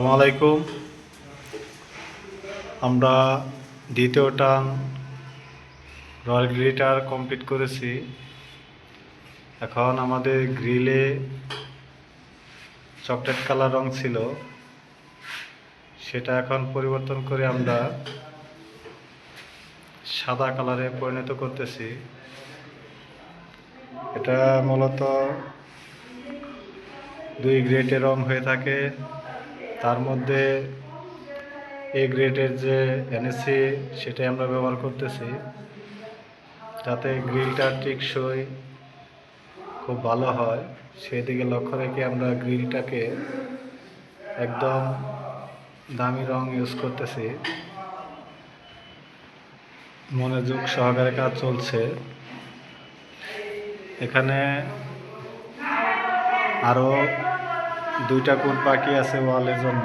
আলাইকুম। আমরা দ্বিতীয় টান রয়্যাল গ্রিটার কমপ্লিট করেছি। এখন আমাদের গ্রিলে চকলেট কালার রং ছিল। সেটা এখন পরিবর্তন করে আমরা সাদা কালারে পরিণত করতেছি। এটা মূলত দুই গ্রেটে রং হয়ে থাকে। তার মধ্যে এ গ্রেডের যে এনএসসি সেটাই আমরা ব্যবহার করতেছি। যাতে গ্রিলটা টেকসই খুব ভালো হয়। সেদিকে লক্ষ্য রেখে আমরা গ্রিলটাকে একদম দামি রং ইউজ করতেছি। মনোযোগ সহকারে কাজ চলছে। এখানে আরও দুইটা কোট বাকি আছে ওয়ালের জন্য?